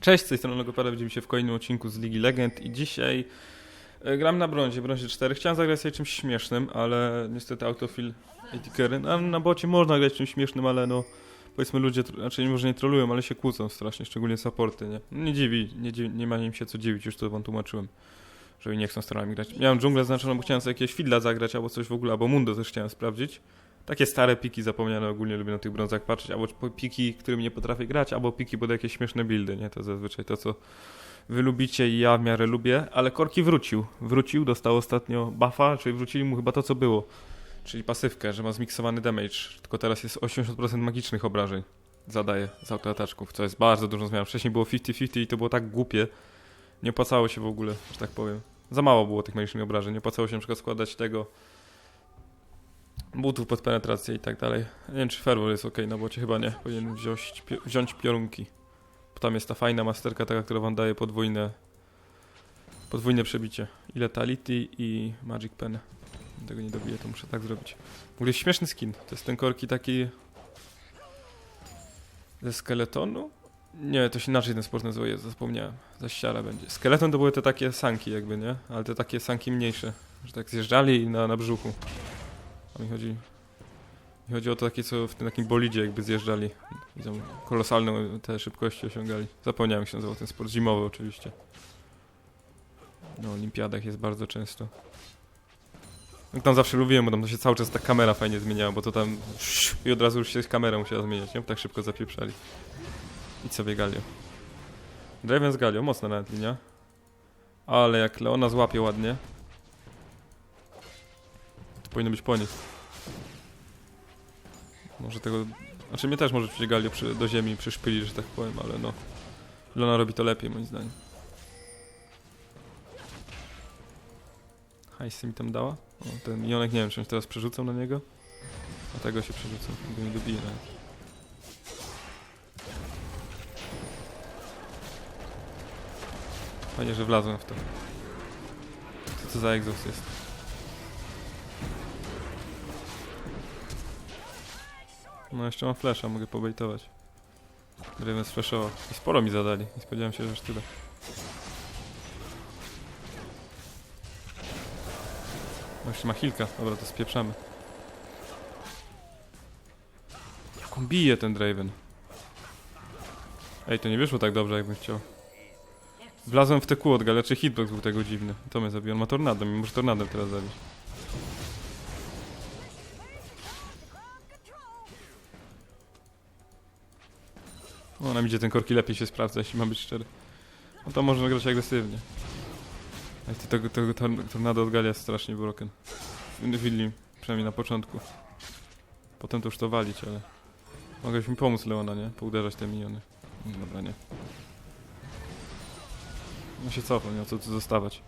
Cześć, z tej strony Logopada, widzimy się w kolejnym odcinku z Ligi Legend i dzisiaj e, gram na brązie, brązie 4. Chciałem zagrać sobie czymś śmiesznym, ale niestety autofil Etikery. Na, na bocie można grać czymś śmiesznym, ale no powiedzmy ludzie, tr- znaczy może nie trolują, ale się kłócą strasznie, szczególnie supporty, nie? Nie dziwi, nie, dziwi, nie ma im się co dziwić, już to wam tłumaczyłem, że nie chcą starami grać. Miałem dżunglę znaczoną, bo chciałem sobie jakiegoś fidla zagrać albo coś w ogóle, albo Mundo też chciałem sprawdzić. Takie stare piki zapomniane ogólnie lubię na tych brązach patrzeć, albo piki, którymi nie potrafię grać, albo piki pod jakieś śmieszne buildy, nie? To zazwyczaj to, co wy lubicie i ja w miarę lubię, ale Korki wrócił. Wrócił, dostał ostatnio buffa, czyli wrócili mu chyba to, co było. Czyli pasywkę, że ma zmiksowany damage, tylko teraz jest 80% magicznych obrażeń. Zadaje z autoataczków, co jest bardzo dużą zmianą. Wcześniej było 50-50 i to było tak głupie. Nie opłacało się w ogóle, że tak powiem. Za mało było tych magicznych obrażeń. Nie opłacało się na przykład składać tego butów pod penetrację i tak dalej. Nie wiem, czy Fervor jest ok na bocie, chyba nie. Powinien wziąć, wziąć piorunki. Bo tam jest ta fajna masterka, taka, która wam daje podwójne podwójne przebicie. I Letality i Magic Pen. Tego nie dobiję, to muszę tak zrobić. W ogóle śmieszny skin. To jest ten korki taki ze skeletonu? Nie, to się inaczej ten sport nazywa, jest, zapomniałem. Za ściara będzie. Skeleton to były te takie sanki jakby, nie? Ale te takie sanki mniejsze. Że tak zjeżdżali na, na brzuchu. A mi chodzi... Mi chodzi o to takie, co w tym takim bolidzie jakby zjeżdżali. I tam kolosalne te szybkości osiągali. Zapomniałem się nazywał ten sport. Zimowy oczywiście. Na olimpiadach jest bardzo często. No, tam zawsze lubiłem, bo tam się cały czas ta kamera fajnie zmieniała, bo to tam i od razu już się kamera musiała zmieniać, nie? Tak szybko zapieprzali. I sobie Galio. Draven z Galio, mocna nawet linia. Ale jak Leona złapie ładnie. Powinno być po nich. Może tego... Znaczy mnie też może przecież Galio przy, do ziemi przyszpyli, że tak powiem, ale no... Leona robi to lepiej moim zdaniem. Hajsy mi tam dała? O, ten Jonek nie wiem, czy on teraz przerzucał na niego. A tego się przerzucał, go nie dobije nawet. Fajnie, że wlazłem w to. Co to za egzost jest? No jeszcze mam flasha, mogę pobejtować. Draven sflashował. I sporo mi zadali. Nie spodziewałem się, że aż tyle. No jeszcze ma chwilkę. Dobra, to spieprzamy. Jak on bije ten Draven. Ej, to nie wyszło tak dobrze, jakbym chciał. Wlazłem w te kół od czy hitbox był tego dziwny. To mnie zabił. On ma tornado, mi może tornadem teraz zabić. O, nam idzie ten korki lepiej się sprawdza, jeśli mam być szczery. No to można grać agresywnie. Ej, ty tego, tego tor- tornado od Galia jest strasznie broken. Willi, przynajmniej na początku. Potem to już to walić, ale... Mogłeś mi pomóc, Leona, nie? Pouderzać te miniony. Mm, Dobra, nie. No się cofam, nie ma co tu zostawać.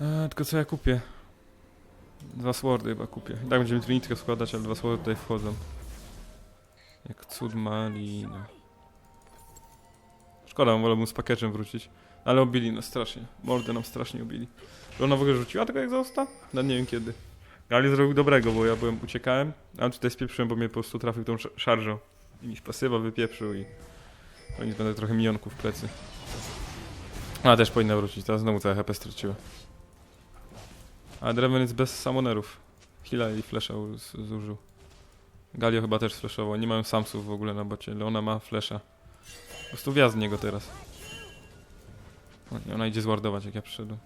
Eee, tylko co ja kupię? Dwa swordy chyba kupię. I tak będziemy trinitkę składać, ale dwa swordy tutaj wchodzą. Jak cud malina. Szkoda, wolałbym z pakietem wrócić. Ale obili nas strasznie. Mordę nam strasznie obili. Że ona w ogóle rzuciła tego egzosta? No nie wiem kiedy. Ale zrobił dobrego, bo ja byłem, uciekałem, a tutaj spieprzyłem, bo mnie po prostu trafił tą sz- szarżą. I mi pasywa wypieprzył i... O nic, będę trochę minionków w plecy. A, też powinna wrócić, teraz znowu całe HP straciła. A Draven jest bez samonerów. Hila i flesza zużył. Galio chyba też flashował. Nie mają samsów w ogóle na bocie. Leona ma flesza. Po prostu wjazd niego teraz. O Ona idzie zwardować jak ja przyszedłem.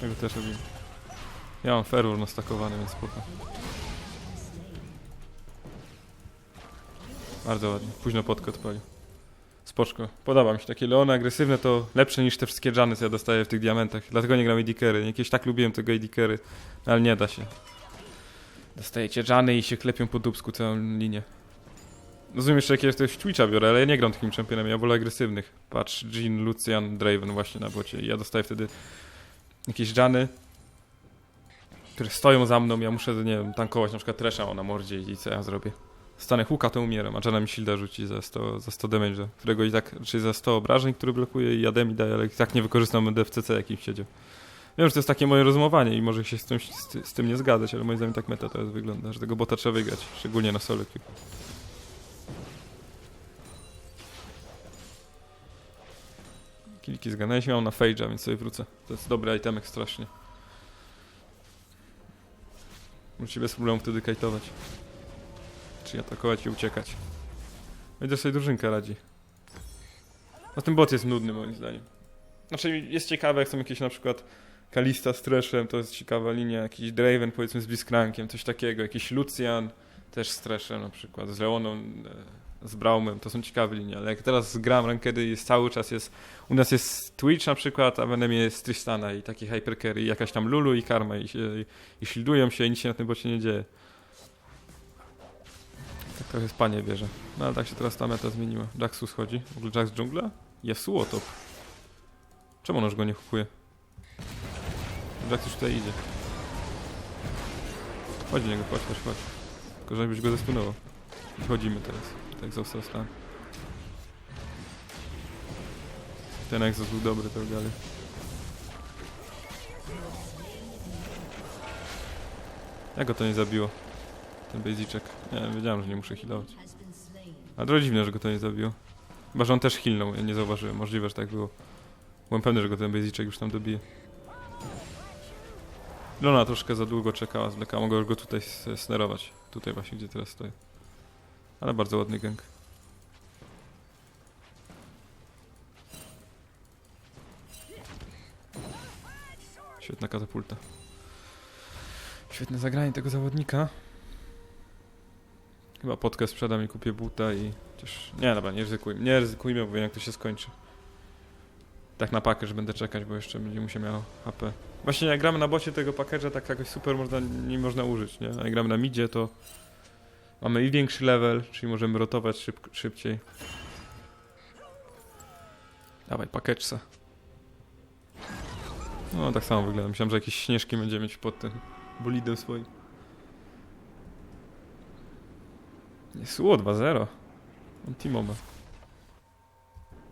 Tego też robię. Ja mam fervor nastakowany, więc spoko. Bardzo ładnie. Późno podkę odpalił. Spoczko. Podoba mi się. Takie Leony agresywne to lepsze niż te wszystkie Jany, co ja dostaję w tych diamentach. Dlatego nie gram AD-Carry. Jakieś tak lubiłem tego AD-Carry. No, ale nie da się. Dostajecie Jany i się klepią po dubsku całą linię. Rozumiem jeszcze jakiegoś Twitcha biorę, ale ja nie gram takim championem, ja wolę agresywnych. Patrz, Jean, Lucian, Draven właśnie na bocie i ja dostaję wtedy jakieś Jany, które stoją za mną, ja muszę, nie wiem, tankować na przykład Tresha na mordzie i co ja zrobię? Stanę huka, to umieram, a mi shielda rzuci za 100, za 100 damage, którego i tak, czyli za 100 obrażeń, który blokuje i Ademi daje, ale i tak nie wykorzystam, będę w CC jakimś siedział. Wiem, że to jest takie moje rozumowanie i może się z tym, z, z tym nie zgadzać, ale moim zdaniem tak meta teraz wygląda, że tego bota trzeba wygrać, szczególnie na solo queue. Kilki zgadnęliśmy, mam na Fage'a, więc sobie wrócę. To jest dobry itemek strasznie. Musi bez problemu wtedy kajtować. Czy atakować i uciekać. Będzie sobie drużynka radzi. No ten bot jest nudny moim zdaniem. Znaczy jest ciekawe, jak są jakieś na przykład Kalista z Trashem, to jest ciekawa linia, jakiś Draven powiedzmy z Blitzcrankiem, coś takiego, jakiś Lucian też z Trashem na przykład, z Leoną, e, z Braumem, to są ciekawe linie, ale jak teraz gram rankedy jest cały czas jest, u nas jest Twitch na przykład, a w NM jest Tristana i taki Hypercarry, i jakaś tam Lulu i Karma i, i shieldują się i nic się na tym bocie nie dzieje. Trochę spanie bierze. No ale tak się teraz ta meta zmieniła. Jaxu schodzi. W ogóle Jax dżungla? Yasuo. Czemu on już go nie hukuje? Jax już tutaj idzie. Chodź do niego, chodź, chodź, chodź. Tylko żebyś go zestunował. I chodzimy teraz. Tak został stan. Ten egzos był dobry, to dalej. Jak go to nie zabiło? Ten basicek. Nie, wiedziałem, że nie muszę healować. A to dziwne, że go to nie zabiło. Chyba, że on też healnął, ja nie zauważyłem. Możliwe, że tak było. Byłem pewny, że go ten basicek już tam dobije. Lona troszkę za długo czekała z Blacka, mogę go tutaj snerować. Tutaj właśnie, gdzie teraz stoję. Ale bardzo ładny gang. Świetna katapulta. Świetne zagranie tego zawodnika. Chyba podkę sprzedam i kupię buta i... Chociaż... Nie, dobra, nie ryzykujmy. Nie ryzykujmy, bo wiem jak to się skończy. Tak na pakę, że będę czekać, bo jeszcze będzie musiał miał HP. Właśnie jak gramy na bocie tego package'a, tak jakoś super można, nie można użyć, nie? A jak gramy na midzie, to mamy i większy level, czyli możemy rotować szyb, szybciej. Dawaj, packagesa. No, tak samo wygląda. Myślałem, że jakieś śnieżki będziemy mieć pod tym bolidem swoim. Yasuo 2-0. On Timoba.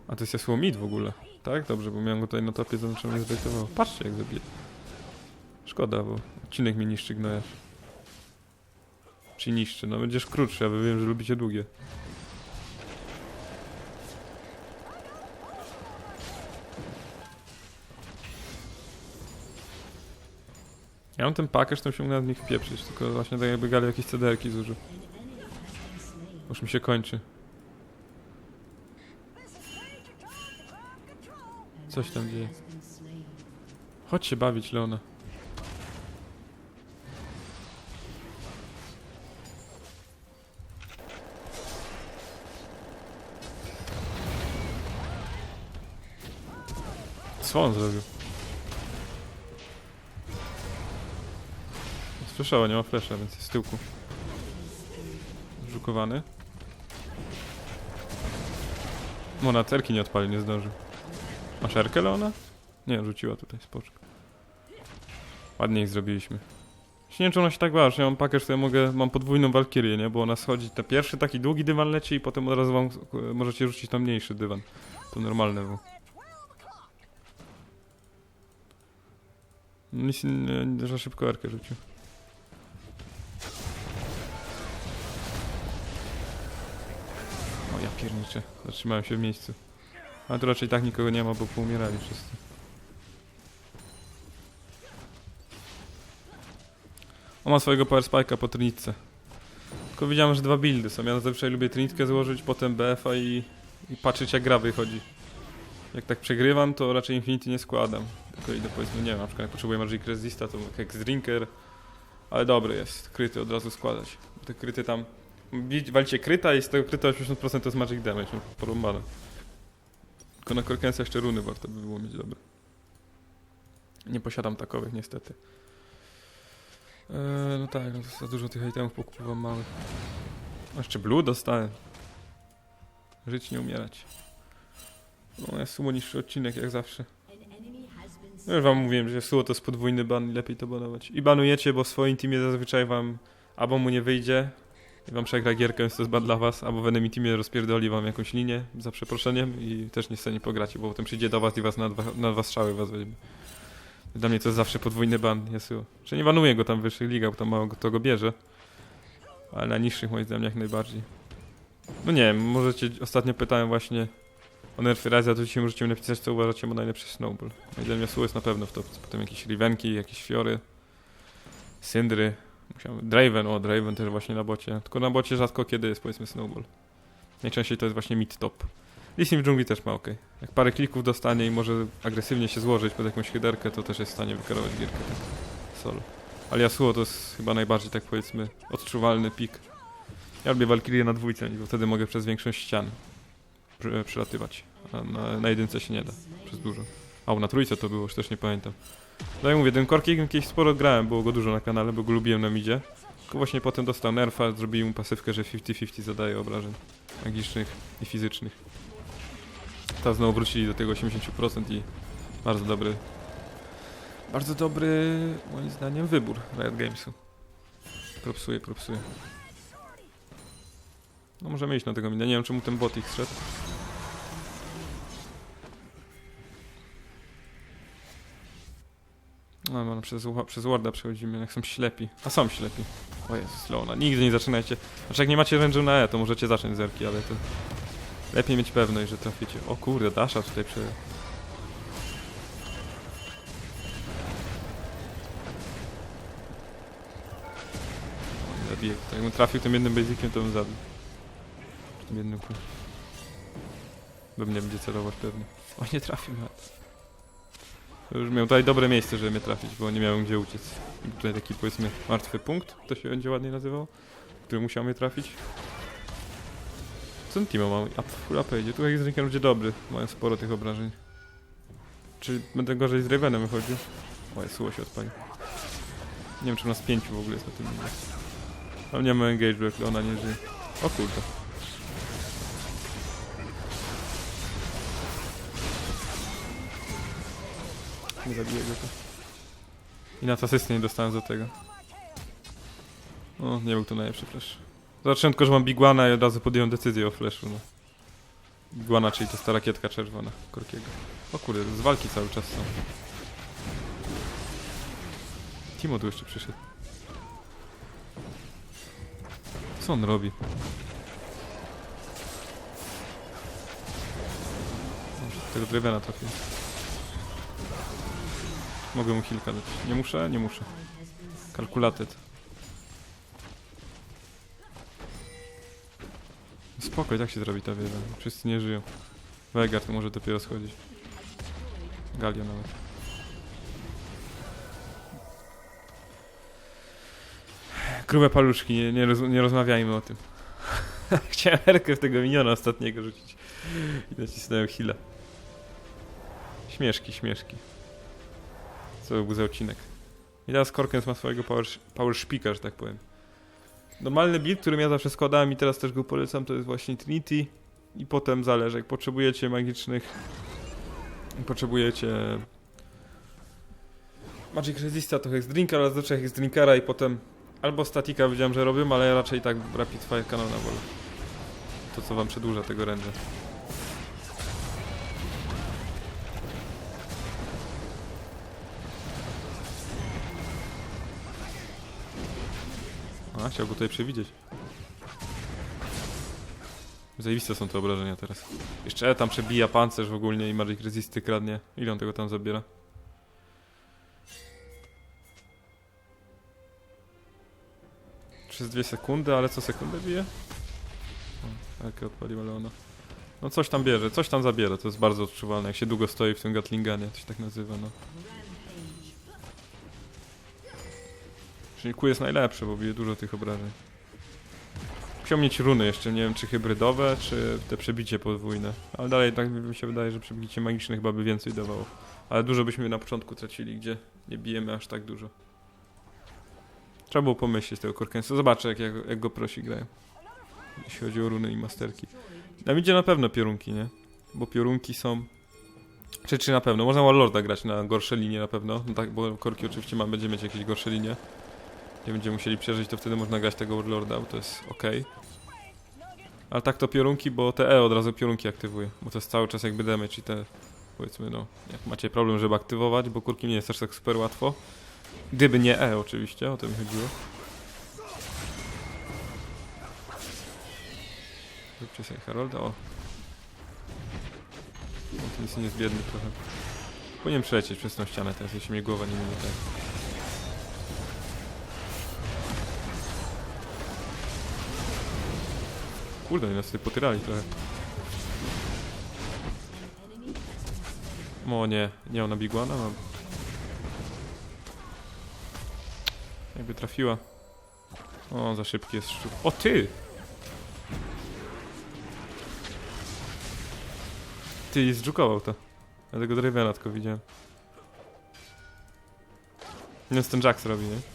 A to jest Yasuo mid w ogóle. Tak? Dobrze, bo miałem go tutaj na topie, zobaczyłem, mnie zbejtował. Patrzcie jak zabije. Szkoda, bo odcinek mi niszczy gnojarz. Czy niszczy? No będziesz krótszy, a wy wiem, że lubicie długie. Ja mam ten pakiet, to się mógł nad nich pieprzyć, tylko właśnie tak jakby gali jakieś cederki zużył. Już mi się kończy. Coś tam dzieje. Chodź się bawić, Leona. Co on zrobił? Słyszała, nie ma flesza, więc jest z tyłku. Żukowany. Mona cerki nie odpali, nie zdążył. Masz erkę, Leona? Nie, rzuciła tutaj, spoczko. Ładnie ich zrobiliśmy. Nie ona się tak bała, że ja mam pakę, że ja mogę, mam podwójną walkirię, nie? Bo ona schodzi, ten pierwszy taki długi dywan leci i potem od razu wam, e, możecie rzucić tam mniejszy dywan. To normalne było. Nic, za szybko erkę rzucił. Ja pierniczę, zatrzymałem się w miejscu. A tu raczej tak nikogo nie ma, bo poumierali wszyscy. On ma swojego power spike'a po trinitce. Tylko widziałem, że dwa buildy są. Ja zazwyczaj lubię trinitkę złożyć, potem BF-a i, i patrzeć jak gra wychodzi. Jak tak przegrywam, to raczej Infinity nie składam. Tylko idę powiedzmy, nie wiem, na przykład jak potrzebuję Magic Resista, to Hex Drinker. Ale dobry jest, kryty od razu składać. Te kryty tam... Walcie kryta i z tego kryta 80% to jest Magic Damage, no, porąbane. Tylko na Korkensa jeszcze runy warto by było mieć dobre. Nie posiadam takowych niestety. Eee, no tak, no za dużo tych itemów pokupowałem małych. A jeszcze blue dostałem. Żyć nie umierać. No jest sumo niższy odcinek jak zawsze. No już wam mówiłem, że sumo to jest podwójny ban i lepiej to banować. I banujecie, bo w swoim teamie zazwyczaj wam albo mu nie wyjdzie i wam przegra gierkę, więc to jest dla was, albo w enemy teamie rozpierdoli wam jakąś linię za przeproszeniem i też nie pogracie, bo potem przyjdzie do was i was na dwa, na dwa strzały was weźmie. Dla mnie to jest zawsze podwójny ban Yasuo. Że nie banuje go tam w wyższych ligach, bo tam mało kto go bierze. Ale na niższych moim zdaniem jak najbardziej. No nie wiem, możecie, ostatnio pytałem właśnie o nerfy Ryza, to dzisiaj możecie mi napisać, co uważacie za najlepszy Snowball. Moim zdaniem Yasuo jest na pewno w topce. Potem jakieś Rivenki, jakieś Fiory, Syndry. Musiałem... Draven, o Draven też właśnie na bocie. Tylko na bocie rzadko kiedy jest powiedzmy Snowball. Najczęściej to jest właśnie mid top. Lissim w dżungli też ma ok. Jak parę klików dostanie i może agresywnie się złożyć pod jakąś hyderkę, to też jest w stanie wykarować gierkę tak solo. Ale Yasuo to jest chyba najbardziej tak powiedzmy odczuwalny pik. Ja lubię Valkyrię na dwójce, bo wtedy mogę przez większość ścian przy- przelatywać. A na, na jedynce się nie da, przez dużo. A na trójce to było, już też nie pamiętam. No jak mówię, ten korki kiedyś sporo grałem, było go dużo na kanale, bo go lubiłem na midzie. Tylko właśnie potem dostał nerfa, zrobili mu pasywkę, że 50-50 zadaje obrażeń magicznych i fizycznych. Teraz znowu wrócili do tego 80% i bardzo dobry, bardzo dobry moim zdaniem wybór Riot Gamesu. Propsuje, propsuje. No możemy iść na tego mina, nie wiem czemu ten bot ich zszedł. No, no przez, przez Warda przechodzimy, jak są ślepi. A są ślepi. O Jezus, nigdy nie zaczynajcie. Znaczy jak nie macie range'u na E, to możecie zacząć zerki, ale to... Lepiej mieć pewność, że traficie. O kurde, Dasha tutaj prze... O, nie Zabiję. Jakbym trafił tym jednym basiciem, to bym zabił. Tym jednym kul. Bo mnie będzie celować pewnie. O, nie trafił nawet. Już miał tutaj dobre miejsce, żeby mnie trafić, bo nie miałem gdzie uciec. Tutaj taki powiedzmy martwy punkt, to się będzie ładnie nazywał, który musiał mnie trafić. Co ten Timo ma? A full AP idzie. Tu jest będzie dobry. Mają sporo tych obrażeń. Czy będę gorzej z Ravenem wychodził? O, jest się odpali. Nie wiem, czy nas pięciu w ogóle jest na tym. Ale nie ma engage'u, jak ona nie żyje. O kurde. Zabiję go to. I na to nie dostałem za tego. O, nie był to najlepszy flash. Zobaczyłem tylko, że mam Biguana i od razu podjąłem decyzję o flashu, no. Biguana, czyli to ta rakietka czerwona Korkiego. O kurde, z walki cały czas są. Timo tu jeszcze przyszedł. Co on robi? Tego Drevena trafię. Mogę mu kilka dać. Nie muszę? Nie muszę. Calculated. Spoko, i tak się zrobi ta wieża. Wszyscy nie żyją. Veigar to może dopiero schodzić. Galio nawet. Grube paluszki, nie, nie, roz, nie rozmawiajmy o tym. Chciałem Erkę w tego miniona ostatniego rzucić. I nacisnąłem heal'a. Śmieszki, śmieszki. Co był za odcinek. I teraz Korkens ma swojego power, power że tak powiem. Normalny build, którym ja zawsze składałem i teraz też go polecam, to jest właśnie Trinity. I potem zależy, jak potrzebujecie magicznych... Potrzebujecie... Magic Resista to jest Drinker, ale zazwyczaj jest Drinkera i potem... Albo Statika wiedziałem, że robią, ale raczej tak Rapid Fire Cannona wolę. To co wam przedłuża tego range'a. Chciał go tutaj przewidzieć. Zajebiste są te obrażenia teraz. Jeszcze E tam przebija pancerz w ogóle i Magic Resisty kradnie. Ile on tego tam zabiera? Przez dwie sekundy, ale co sekundę bije? Jakie odpaliła Leona. No coś tam bierze, coś tam zabiera, to jest bardzo odczuwalne, jak się długo stoi w tym Gatlinganie, to się tak nazywa, no. Czyli Q jest najlepszy, bo bije dużo tych obrażeń. Musiał mieć runy jeszcze, nie wiem czy hybrydowe, czy te przebicie podwójne. Ale dalej tak mi się wydaje, że przebicie magiczne chyba by więcej dawało. Ale dużo byśmy na początku tracili, gdzie nie bijemy aż tak dużo. Trzeba było pomyśleć tego Korkensa. Zobaczę jak, jak, jak go prosi grają. Jeśli chodzi o runy i masterki. Nam idzie na pewno piorunki, nie? Bo piorunki są... Czy, czy na pewno? Można Warlorda grać na gorsze linie na pewno. No tak, bo Korki oczywiście ma, będzie mieć jakieś gorsze linie. Nie będziemy musieli przeżyć, to wtedy można grać tego Warlorda, bo to jest ok. Ale tak to piorunki, bo te E od razu piorunki aktywuje. Bo to jest cały czas jakby damage i te powiedzmy, no, jak macie problem, żeby aktywować, bo kurki nie jest aż tak super łatwo. Gdyby nie E oczywiście, o to chodziło. Zróbcie sobie Harolda, o. Ten jest, jest biedny trochę. Powinien przelecieć przez tą ścianę teraz, jeśli mnie głowa nie minie tak. Kurde, nas tutaj potyrali trochę. O nie, nie ona bigłana mam. Jakby trafiła. O, za szybki jest szczur. O ty! Ty zdżukował to. Ja tego Dravena tylko widziałem. Wiem, co ten Jax robi, nie?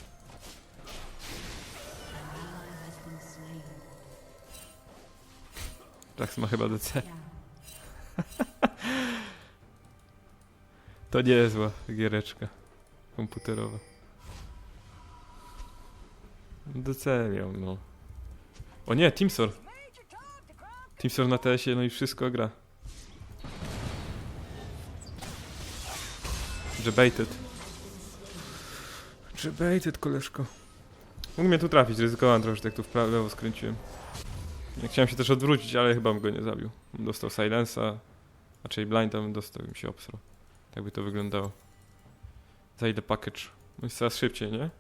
Jax ma chyba DC. To niezła giereczka komputerowa. DC miał, no. O nie, Teamsor. Teamsor na TS-ie, no i wszystko gra. Jebaited. Jebaited, koleżko. Mógł mnie tu trafić, ryzykowałem trochę, że tak tu w prawo lewo skręciłem. Chciałem się też odwrócić, ale chyba bym go nie zabił. Dostał silensa, raczej blinda bym dostał i mi się obsrał. Tak by to wyglądało. Za ile package? No jest coraz szybciej, nie?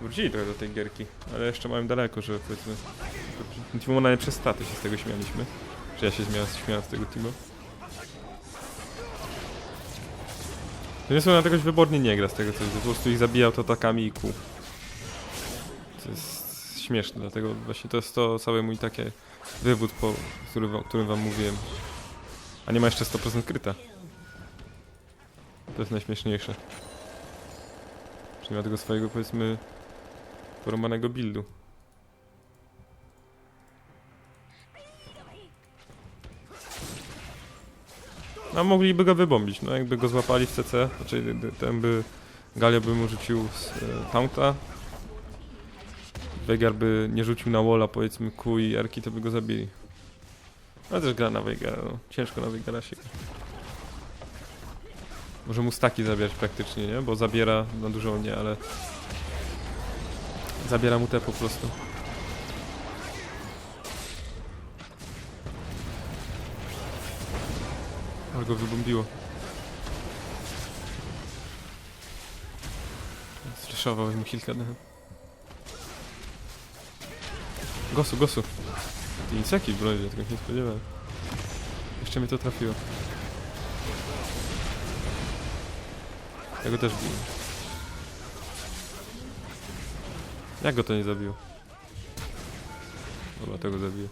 Wrócili trochę do tej gierki, ale jeszcze mają daleko, że powiedzmy... Timo ma najlepsze staty, się z tego śmialiśmy. Czy ja się śmiałem, śmiałem z tego Timo? To nie są na jakoś wybornie nie gra z tego co po prostu ich zabijał to atakami i kół. To jest śmieszne, dlatego właśnie to jest to cały mój taki wywód, po, który, o którym wam mówiłem. A nie ma jeszcze 100% kryta. To jest najśmieszniejsze. Czyli ma tego swojego, powiedzmy, poromanego buildu. A mogliby go wybombić, no jakby go złapali w CC, d- ten by... Galio by mu rzucił z e, taunta. Veigar by nie rzucił na walla, powiedzmy, Q i Erki, to by go zabili. Ale też gra na Veigara, no. Ciężko na Veigara się. Może mu staki zabierać praktycznie, nie? Bo zabiera, na dużo nie, ale... Zabiera mu te po prostu. Ale go wybombiło. Zreszował mu kilka dni. Gosu, gosu. Inseki w broni, tego się nie spodziewałem. Jeszcze mnie to trafiło. Ja go też biję. Jak go to nie zabiło? Dobra, tego zabiję.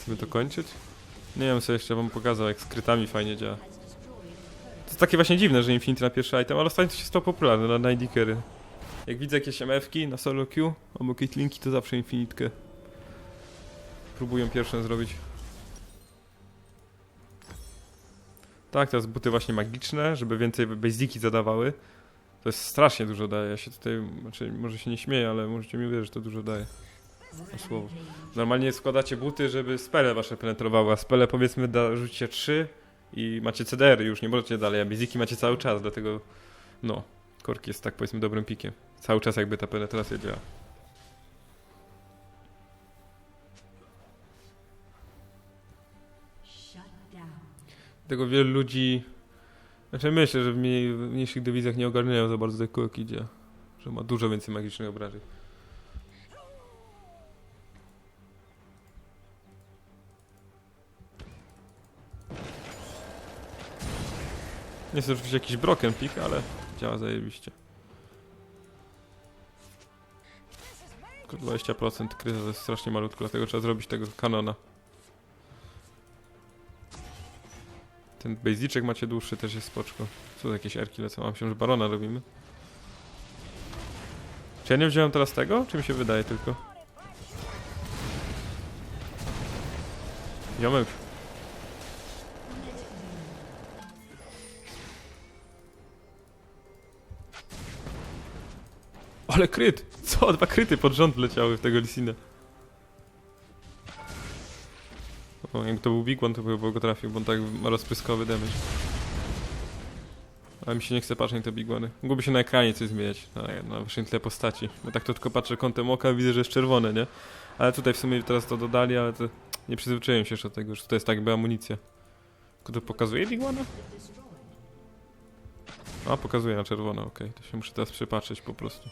Chcemy to kończyć? Nie wiem, co jeszcze wam pokazał, jak skrytami fajnie działa. To takie właśnie dziwne, że Infinity na pierwszy item, ale ostatnio to się stał popularny na Nidikery. Jak widzę jakieś MF-ki na solo queue albo Caitlinki, to zawsze Infinitkę. Próbuję pierwszą zrobić. Tak, teraz buty właśnie magiczne, żeby więcej basiki zadawały. To jest strasznie dużo daje. Ja się tutaj, znaczy może się nie śmieję, ale możecie mi uwierzyć, że to dużo daje. Na słowo. Normalnie składacie buty, żeby spele wasze penetrowały, a spele powiedzmy da, rzucicie 3 i macie CDR już, nie możecie dalej, a basiki macie cały czas, dlatego no, korki jest tak powiedzmy dobrym pikiem. Cały czas jakby ta penetracja działa. Dlatego wielu ludzi, znaczy myślę, że w, mniej, w mniejszych dywizjach nie ogarniają za bardzo tego jak idzie, że ma dużo więcej magicznych obrażeń. Jest oczywiście jakiś broken pick, ale działa zajebiście. Tylko 20% kryza to jest strasznie malutko, dlatego trzeba zrobić tego kanona. Ten basicek macie dłuższy, też jest spoczko. Co jakieś erki lecą? Mam się, że barona robimy. Czy ja nie wziąłem teraz tego? Czy mi się wydaje tylko? Ziomek. Ale kryt! Co? Dwa kryty pod rząd leciały w tego Lisina. łatwo. Jakby to był Big One, to by go trafił, bo on tak ma rozpryskowy damage. Ale mi się nie chce patrzeć na te Big One. Mógłby się na ekranie coś zmieniać, na, na wyższym tle postaci. Bo tak to tylko patrzę kątem oka widzę, że jest czerwone, nie? Ale tutaj w sumie teraz to dodali, ale to nie przyzwyczaiłem się jeszcze do tego, że to jest tak jakby amunicja. Tylko to pokazuje Big One? A, pokazuje na czerwono, okej. To się muszę teraz przypatrzeć po prostu.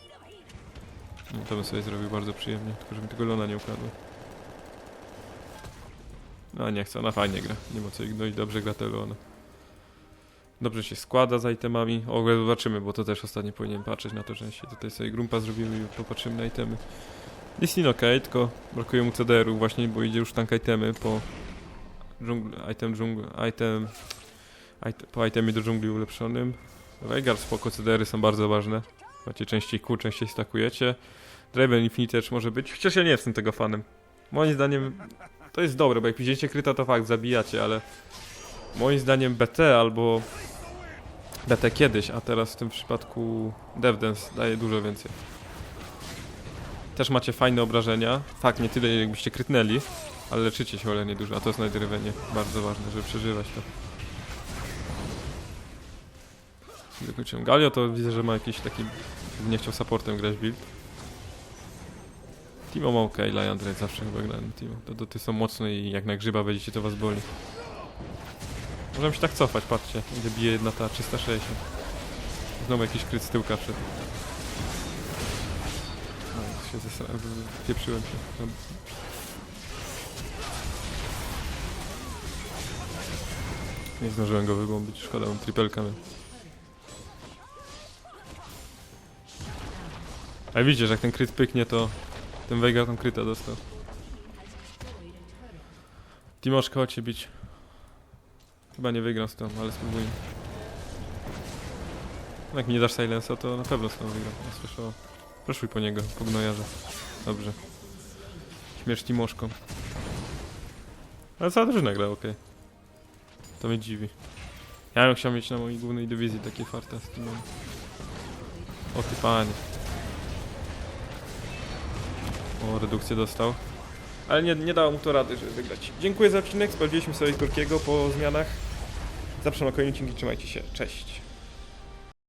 To bym sobie zrobił bardzo przyjemnie, tylko żeby tego Lona nie ukradło. No nie chcę, ona fajnie gra. Nie ma co ignorować, dobrze gra te Leona. Dobrze się składa z itemami. O, zobaczymy, bo to też ostatnio powinienem patrzeć na to częściej. Tutaj sobie grumpa zrobimy i popatrzymy na itemy. Listin ok, tylko brakuje mu CDR-u właśnie, bo idzie już tank itemy po dżungl, item dżungl, item, item, po itemie do dżungli ulepszonym. Veigar spoko, CDR-y są bardzo ważne. Macie częściej Q, częściej stakujecie. Draven Infinity też może być, chociaż ja nie jestem tego fanem. Moim zdaniem to jest dobre, bo jak widzicie kryta to fakt, zabijacie, ale moim zdaniem BT albo BT kiedyś, a teraz w tym przypadku DevDance daje dużo więcej. Też macie fajne obrażenia. Fakt, nie tyle jakbyście krytnęli, ale leczycie się ale nie dużo, a to jest na bardzo ważne, żeby przeżywać to. Zakończyłem Galio, to widzę, że ma jakiś taki... nie chciał supportem grać build. Timo ma ok, Lion Drake zawsze chyba grałem Timo. To doty są mocne i jak na grzyba będziecie, to was boli. Możemy się tak cofać, patrzcie, gdzie bije jedna ta 360. Znowu jakiś kryt z tyłka wszedł. No, się zesra... wpieprzyłem się. No. Nie zdążyłem go wybombić, szkoda, on tripelka widzicie, że jak ten kryt pyknie, to ten Veigar tam kryta dostał. Timoszka chodźcie bić. Chyba nie wygram z tą, ale spróbuję. No Jak mi nie dasz silensa, to na pewno z tą wygram. Ja słyszałem. Proszuj po niego, po gnojarze. Dobrze. Śmierć Timoszką. Ale cała drużyna gra, okej. To mnie dziwi. Ja bym chciał mieć na mojej głównej dywizji takie farta z tym. O ty panie. O, redukcję dostał. Ale nie, nie dało mu to rady, żeby wygrać. Dziękuję za odcinek, sprawdziliśmy sobie Korkiego po zmianach. Zapraszam na kolejny odcinki, trzymajcie się, cześć.